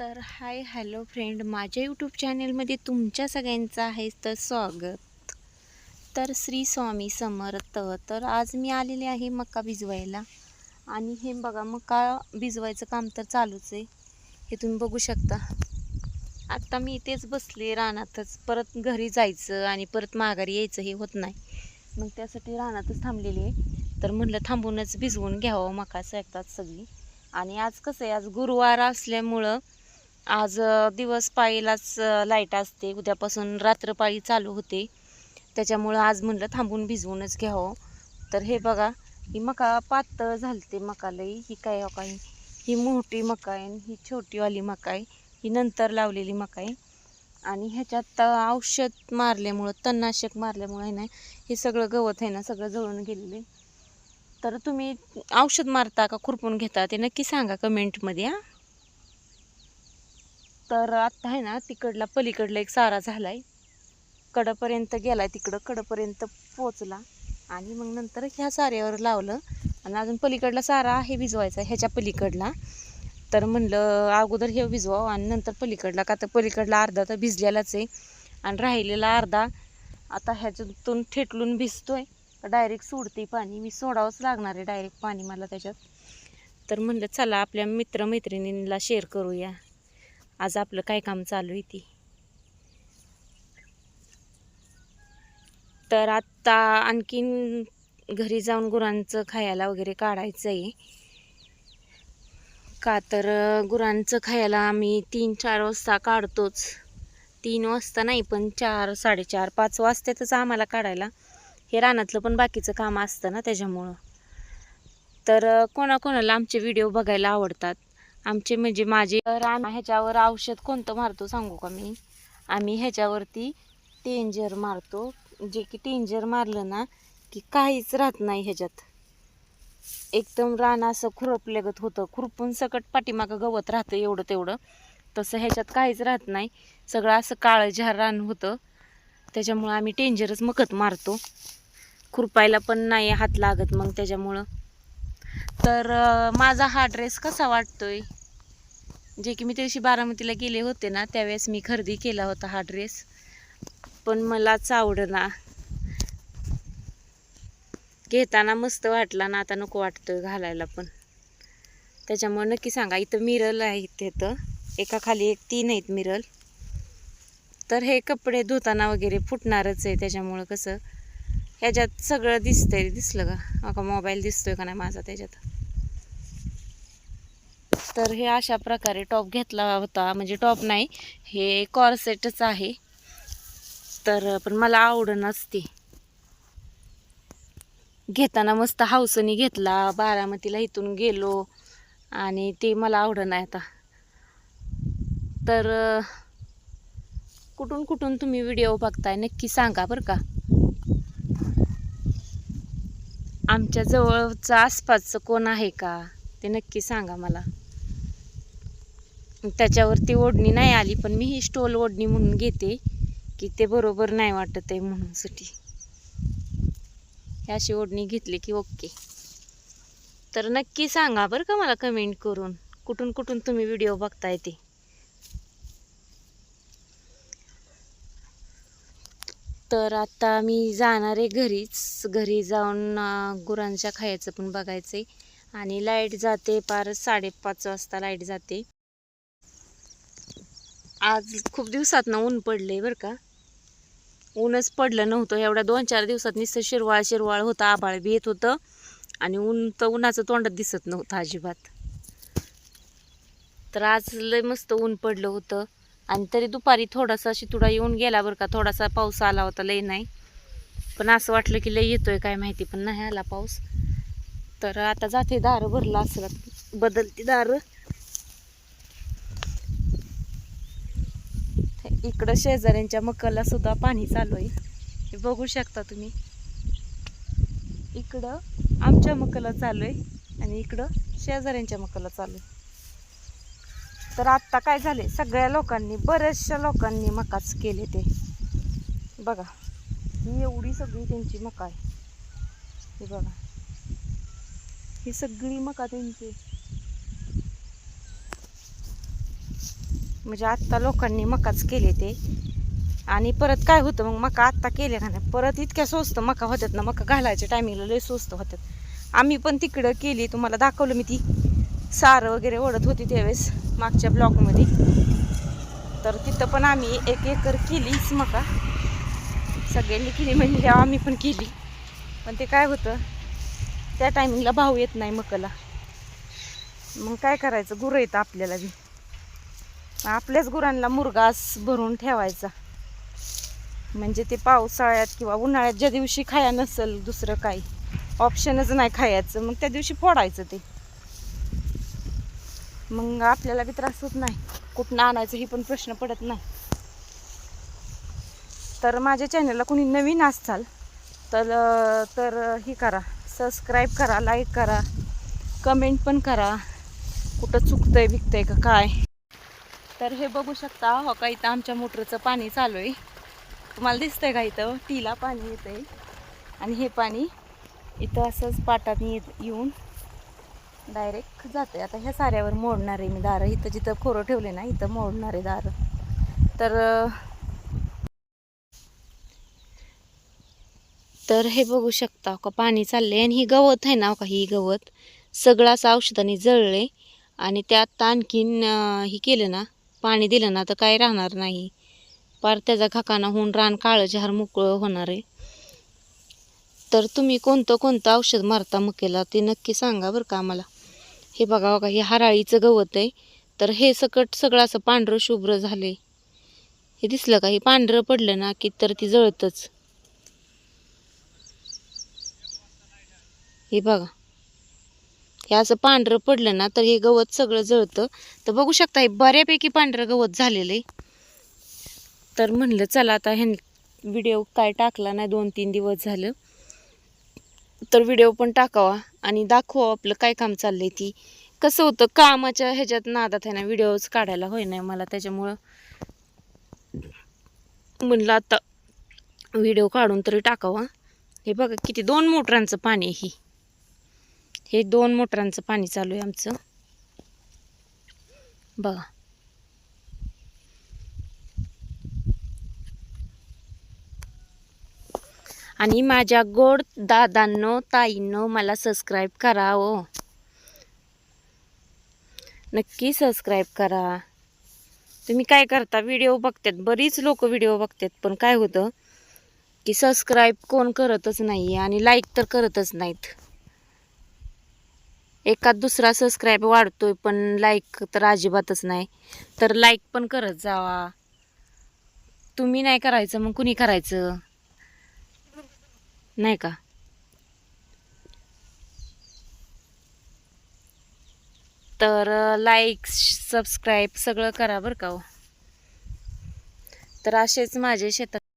तर hi hello friend. माझ्या YouTube चॅनेलमध्ये तुमच्या सगळ्यांचं आहे तर स्वागत. तर श्री स्वामी समर्थ. तर आज मी आलेले आहे मका भिजवायला. आणि हे बघा मका भिजवायचं काम तर चालूच आहे. हे तुम्ही बघू शकता. आत्ता मी इथेच बसले रानातच. परत घरी जायचं आणि परत माघारी यायचं हे होत नाही. मग त्यासाठी रानातच थांबलेली आहे. तर म्हटलं थांबूनच भिजवून घ्यावं मका ऐकतात सगळी. आणि आज कसं आहे आज गुरुवार असल्यामुळं आज दिवस पाळीलाच लाइट असते. उद्यापासून रात्रपाळी चालू होते. त्याच्यामुळं आज म्हणलं थांबून भिजवूनच घ्यावं. तर हे बघा ही मका पातळ झालते मका लई. ही काय हो काय ही मोठी मका आहे आणि ही छोटीवाली मका आहे. ही नंतर लावलेली मका आहे. आणि ह्याच्यात औषध मारल्यामुळं तणनाशक मारल्यामुळं आहे ना हे सगळं गवत आहे ना सगळं जळून गेलेले तर तुम्ही औषध मारता का खुरपून घेता? ते नक्की सांगा कमेंटमध्ये हां. तर आत्ता आहे ना तिकडला पलीकडला एक सारा झाला आहे कडपर्यंत गेला आहे तिकडं कडपर्यंत पोचला आणि मग नंतर ह्या साऱ्यावर लावलं. आणि अजून पलीकडला सारा आहे भिजवायचा ह्याच्या पलीकडला. तर म्हणलं अगोदर हे भिजवावं आणि नंतर पलीकडला का तर पलीकडला अर्धा तर भिजलेलाच आहे. आणि राहिलेला अर्धा आता ह्याच्यातून ठेटलून भिजतोय. डायरेक्ट सोडते पाणी. मी सोडावंच लागणार आहे डायरेक्ट पाणी मला त्याच्यात. तर म्हणलं चला आपल्या मित्रमैत्रिणींना शेअर करूया. आज आपलं काय काम चालू आहे ती. तर आत्ता आणखीन घरी जाऊन गुरांचं खायला वगैरे काढायचं आहे का तर गुरांचं खायला आम्ही तीन चार वाजता काढतोच. तीन वाजता नाही पण चार साडेचार पाच वाजतातच आम्हाला काढायला. हे रानातलं पण बाकीचं काम असतं ना त्याच्यामुळं. तर कोणाकोणाला आमचे व्हिडिओ बघायला आवडतात? आमचे म्हणजे माझे रान ह्याच्यावर औषध कोणतं मारतो सांगू का मी? आम्ही ह्याच्यावरती टेंजर मारतो. जे की टेंजर मारलं ना की काहीच राहत नाही ह्याच्यात. एकदम रान असं खुरपल्यागत होतं. खुरपून सकट पाठीमागं गवत राहतं एवढं तेवढं. तसं ह्याच्यात काहीच राहत नाही. सगळं असं काळं झार रान होतं. त्याच्यामुळं आम्ही टेंजरच मकत मारतो. खुरपायला पण नाही हात लागत मग त्याच्यामुळं. तर माझा हा ड्रेस कसा वाटतोय? जे की मी त्या दिवशी बारामतीला गेले होते ना त्यावेळेस मी खरेदी केला होता हा ड्रेस पण मलाच आवडना. घेताना मस्त वाटला ना आता नको वाटतोय घालायला पण. त्याच्यामुळे नक्की सांगा इथं मिरल आहेत इथं एका खाली एक तीन आहेत मिरल तर हे कपडे धुताना वगैरे फुटणारच आहे त्याच्यामुळं कसं ह्याच्यात सगळं दिसतंय दिसलं का? अका मोबाईल दिसतोय का नाही माझा त्याच्यात? तर हे अशा प्रकारे टॉप घेतला होता. म्हणजे टॉप नाही हे कॉरसेटच आहे. तर पण मला आवड नसते. घेताना मस्त हाऊसनी घेतला. बारामतीला इथून गेलो आणि ते मला आवड नाही आता. तर कुठून कुठून तुम्ही व्हिडिओ बघताय? नक्की सांगा बरं का. आमच्या जवळचं आसपासचं कोण आहे का ते नक्की सांगा मला. त्याच्यावरती ओढणी नाही आली पण मी ही स्टोल ओढणी म्हणून घेते की ते बरोबर नाही वाटत आहे म्हणून साठी अशी ओढणी घेतली की ओके. तर नक्की सांगा बरं का मला कमेंट करून कुठून कुठून तुम्ही व्हिडिओ बघताय ते. तर आता मी जाणार आहे घरीच. घरी जाऊन गुरांच्या खायचं पण बघायचं आहे आणि लाइट जाते पार साडेपाच वाजता लाइट जाते. आज खूप दिवसात ना ऊन पडले बरं का. ऊनच पडलं नव्हतं. एवढ्या दोन चार दिवसात नुसतं शिरवाळ शिरवाळ होतं आभाळ बी येत होतं. आणि ऊन तर उन्हाचं तोंडात दिसत नव्हतं अजिबात. तर आज लय मस्त ऊन पडलं होतं. आणि तरी दुपारी थोडासा शितुडा येऊन गेला बरं का. थोडासा पाऊस आला होता लय नाही. पण असं वाटलं की लय येतोय काय माहिती पण नाही आला पाऊस. तर आता जाते दार भरला असं बदलती दारं. इकडं शेजाऱ्यांच्या मकाला सुद्धा पाणी चालू आहे. हे बघू शकता तुम्ही. इकडं आमच्या मकाला चालू आहे आणि इकडं शेजाऱ्यांच्या मकाला चालू आहे. तर आत्ता काय झाले सगळ्या लोकांनी बऱ्याचशा लोकांनी मकाच केले ते. बघा ही एवढी सगळी त्यांची मका आहे. हे बघा. ही सगळी मका त्यांची म्हणजे आत्ता लोकांनी मकाच केले ते. आणि परत काय होतं मग? मका आत्ता केले का नाही? परत इतक्या स्वस्त मका होतात ना मका घालायच्या टायमिंगला लय स्वस्त होतात आम्ही पण तिकडं केली तुम्हाला दाखवलं मी ती. सारं वगैरे ओढत होती त्यावेळेस मागच्या ब्लॉकमध्ये तर तिथं पण आम्ही एक एकर केलीच मका. सगळ्यांनी केली म्हणजे आम्ही पण केली. पण ते काय होतं त्या टायमिंगला भाव येत नाही मकाला. मग काय करायचं गुरं येतं आपल्याला बी. आपल्याच गुरांना मुरगास भरून ठेवायचा. म्हणजे ते पावसाळ्यात किंवा उन्हाळ्यात ज्या दिवशी खाया नसेल दुसरं काही ऑप्शनच नाही खायचं. मग त्या दिवशी फोडायचं ते. मग आपल्याला बी त्रास होत नाही. कुठनं आणायचं हे पण प्रश्न पडत नाही. तर माझ्या चॅनलला कोणी नवीन असाल तर तर ही करा सबस्क्राईब करा लाईक करा कमेंट पण करा. कुठं चुकतंय विकतंय का काय? तर हे बघू शकता हो का इथं आमच्या मोटरचं पाणी चालू आहे. तुम्हाला दिसतंय का इथं? टीला पाणी येतंय. आणि हे पाणी इथं असंच पाटात येत येऊन डायरेक्ट जाते आता ह्या साऱ्यावर मोडणार आहे मी दारं. इथं जिथं खोरं ठेवले ना इथं मोडणार आहे दारं. तर तर हे बघू शकता का पाणी चाललंय. आणि ही गवत आहे ना हो का ही गवत. सगळं असं औषधाने जळले आणि त्यात आणखीन ही हे केलं ना पाणी दिलं ना तर काय राहणार नाही. पार त्याचा खकाना होऊन रान काळं जहार मोकळं होणार आहे. तर तुम्ही कोणतं कोणतं औषध मारता मकेला ते नक्की सांगा बरं का आम्हाला. हे बघा बघा हे हराळीचं गवत आहे. तर हे सकट सगळं असं पांढरं शुभ्र झालं आहे हे दिसलं का? हे पांढरं पडलं ना की तर ती जळतच. हे बघा. हे असं पांढरं पडलं ना तर हे गवत सगळं जळतं. तर बघू शकता हे बऱ्यापैकी पांढरं गवत झालेलं आहे. तर म्हणलं चला आता ह्यां व्हिडिओ काय टाकला नाही दोन तीन दिवस झालं. तर व्हिडिओ पण टाकावा आणि दाखवा आपलं काय काम चाललंय ती. कसं होतं कामाच्या ह्याच्यात नादात आहे ना व्हिडिओज काढायला होय नाही मला त्याच्यामुळं. म्हणलं आता व्हिडिओ काढून तरी टाकावा. हे बघा किती दोन मोटरांचं पाणी आहे ही. हे दोन मोटरांचं पाणी चालू आहे आमचं. बघा. आणि माझ्या गोड दादांनो ताईंनो मला सबस्क्राईब करा हो. नक्की सबस्क्राईब करा. तुम्ही काय करता? व्हिडिओ बघतात. बरीच लोक व्हिडिओ बघतात पण काय होतं? की सबस्क्राईब कोण करतच नाही आणि लाईक तर करतच नाहीत. एखाद दुसरा सबस्क्राईब वाढतोय पण लाईक तर अजिबातच नाही. तर लाईक पण करत जावा. तुम्ही नाही करायचं मग कुणी करायचं? नाही का? तर लाईक सबस्क्राईब सगळं करा बरं का हो. तर असेच माझे शेतात